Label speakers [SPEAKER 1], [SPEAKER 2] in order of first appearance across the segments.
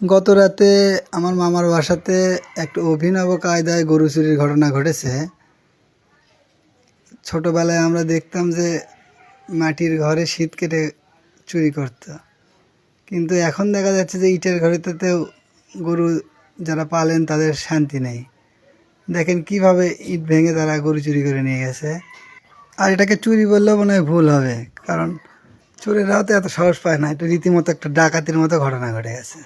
[SPEAKER 1] গত রাতে আমার মামার বাসাতে একটা অভিনব কায়দায় গরু চুরির ঘটনা ঘটেছে। ছোটবেলায় আমরা দেখতাম যে মাটির ঘরে শীত কেটে চুরি করত। কিন্তু এখন দেখা যাচ্ছে যে ইটের ঘরেতেও গরু যারা পালেন তাদের শান্তি নেই। দেখেন কীভাবে ইট ভেঙে তারা গরু চুরি করে নিয়ে গেছে। আর এটাকে চুরি বললেও মনে হয় ভুল হবে, কারণ চোরেরাও তো এত সাহস পায় না, এটা রীতিমতো একটা ডাকাতির মতো ঘটনা ঘটে গেছে।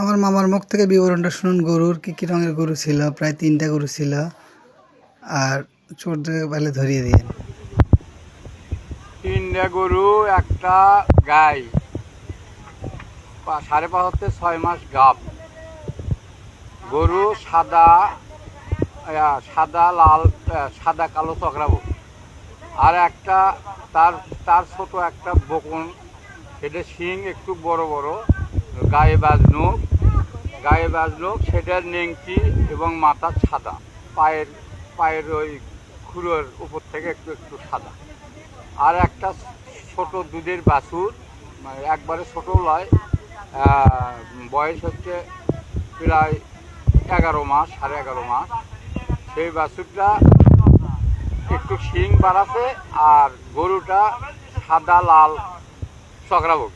[SPEAKER 1] আমার মামার মুখ থেকে বিবরণটা শুনুন, গরুর কী কী রঙের গরু ছিল? প্রায় তিনটা গরু ছিল। আর চোরদের বেলে ধরিয়ে দিন
[SPEAKER 2] তিনটা গরু, একটা গাই। সাড়ে পাঁচ হতে ছয় মাস গাব। গরু সাদা সাদা, লাল সাদা, কালো চকরাবো। আর একটা, তার তার ছোট একটা বকন। সেটা শিং একটু বড় বড়, গায়ে বাজনো গায়ে বাজলো সেটার নেংটি এবং মাথা সাদা। পায়ের পায়ের ওই খুঁড়োর উপর থেকে একটু একটু সাদা। আর একটা ছোট দুধের বাছুর মানে একবারে ছোট লয় বয়স হচ্ছে প্রায় এগারো মাস, সাড়ে এগারো মাস। সেই বাছুরটা একটু শিং বাড়াছে আর গরুটা সাদা লাল চকরাভোগ